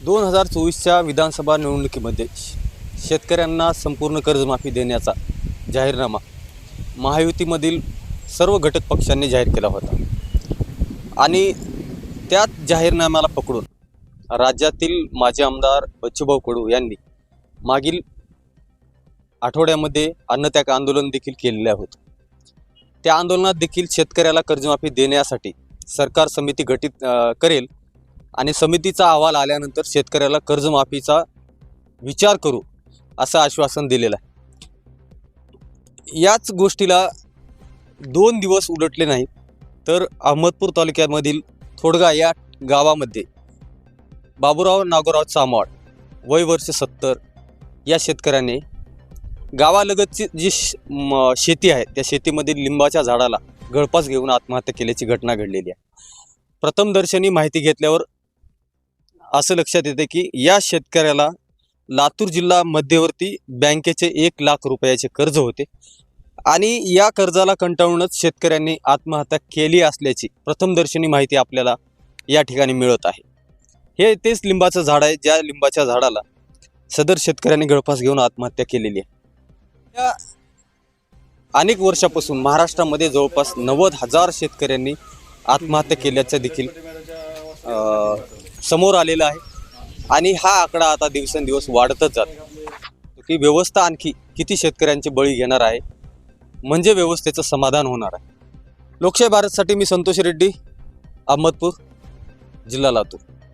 दोन हजार चोवीसच्या विधानसभा निवडणुकीमध्ये शेतकऱ्यांना संपूर्ण कर्जमाफी देण्याचा जाहीरनामा महायुतीमधील सर्व घटक पक्षांनी जाहीर केला होता. आणि त्याच जाहीरनाम्याला पकडून राज्यातील माजी आमदार बच्चूभाऊ कडू यांनी मागील आठवड्यामध्ये अन्नत्याग आंदोलन देखील केलेले होते. त्या आंदोलनात देखील शेतकऱ्याला कर्जमाफी देण्यासाठी सरकार समिती गठीत करेल आणि समितीचा अहवाल आल्यानंतर शेतकऱ्याला कर्जमाफीचा विचार करू असं आश्वासन दिलेलं आहे. याच गोष्टीला दोन दिवस उलटले नाहीत तर अहमदपूर तालुक्यामधील थोडगा या गावामध्ये बाबूराव नागोराव चामाड वय वर्ष सत्तर या शेतकऱ्याने गावालगतची जी श- शेती आहे त्या शेतीमधील लिंबाच्या झाडाला गळपास घेऊन आत्महत्या केल्याची घटना घडलेली आहे. प्रथमदर्शनी माहिती घेतल्यावर असं लक्षात येते की या शेतकऱ्याला लातूर जिल्हा मध्यवर्ती बँकेचे एक लाख रुपयाचे कर्ज होते. आणि या कर्जाला कंटाळूनच शेतकऱ्यांनी आत्महत्या केली असल्याची प्रथमदर्शनी माहिती आपल्याला या ठिकाणी मिळत आहे. हे तेच लिंबाचं झाड आहे. ज्या लिंबाच्या झाडाला सदर शेतकऱ्यांनी गळफास घेऊन आत्महत्या केलेली आहे. या अनेक वर्षापासून महाराष्ट्रामध्ये जवळपास नव्वद हजार शेतकऱ्यांनी आत्महत्या केल्याचं देखील समोर आलेलं आहे. आणि हा आकडा आता दिवसेंदिवस वाढतच जातो. की व्यवस्था आणखी किती शेतकऱ्यांचे बळी घेणार आहे? म्हणजे व्यवस्थेचं समाधान होणार आहे. लोकशाही भारतसाठी मी संतोष रेड्डी अहमदपूर जिल्हा लातूर.